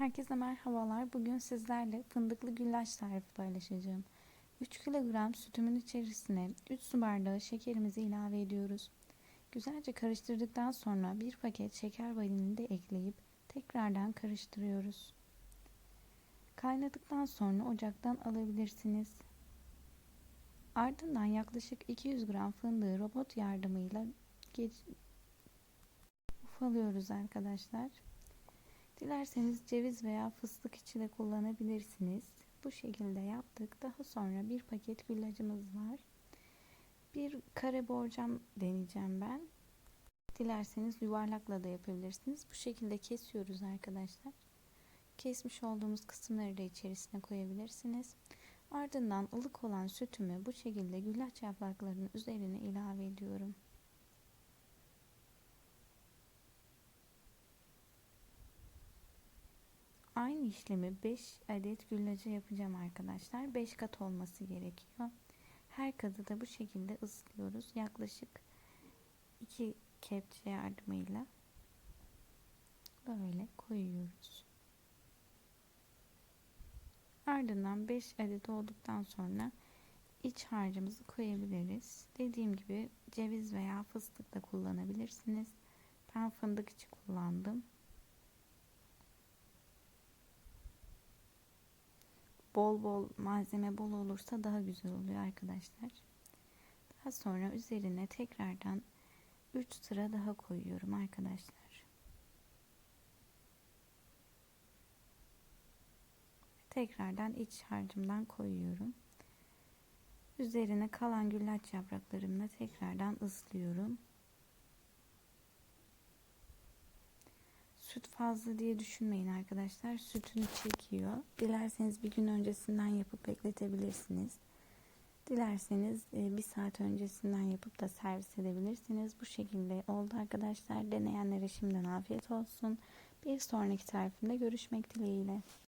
Herkese merhabalar. Bugün sizlerle fındıklı güllaç tarifi paylaşacağım. 3 kilogram sütümün içerisine 3 su bardağı şekerimizi ilave ediyoruz. Güzelce karıştırdıktan sonra bir paket şeker vanilini de ekleyip tekrardan karıştırıyoruz. Kaynadıktan sonra ocaktan alabilirsiniz. Ardından yaklaşık 200 gram fındığı robot yardımıyla geç... ufalıyoruz arkadaşlar. Dilerseniz ceviz veya fıstık içi de kullanabilirsiniz. Bu şekilde yaptık. Daha sonra bir paket güllacımız var. Bir kare borcam deneyeceğim ben. Dilerseniz yuvarlakla da yapabilirsiniz. Bu şekilde kesiyoruz arkadaşlar. Kesmiş olduğumuz kısımları da içerisine koyabilirsiniz. Ardından ılık olan sütümü bu şekilde güllaç yapraklarının üzerine ilave ediyorum. Aynı işlemi 5 adet güllaca yapacağım arkadaşlar. 5 kat olması gerekiyor. Her katı da bu şekilde ıslıyoruz. Yaklaşık 2 kepçe yardımıyla böyle koyuyoruz. Ardından 5 adet olduktan sonra iç harcımızı koyabiliriz. Dediğim gibi ceviz veya fıstık da kullanabilirsiniz. Ben fındık içi kullandım. Bol bol malzeme bol olursa daha güzel oluyor arkadaşlar. Daha sonra üzerine tekrardan 3 sıra daha koyuyorum arkadaşlar. Tekrardan iç harcımdan koyuyorum. Üzerine kalan güllaç yapraklarımla tekrardan ıslıyorum. Süt fazla diye düşünmeyin arkadaşlar. Sütünü çekiyor. Dilerseniz bir gün öncesinden yapıp bekletebilirsiniz. Dilerseniz e, bir saat öncesinden yapıp da servis edebilirsiniz. Bu şekilde oldu arkadaşlar. Deneyenlere şimdiden afiyet olsun. Bir sonraki tarifimde görüşmek dileğiyle.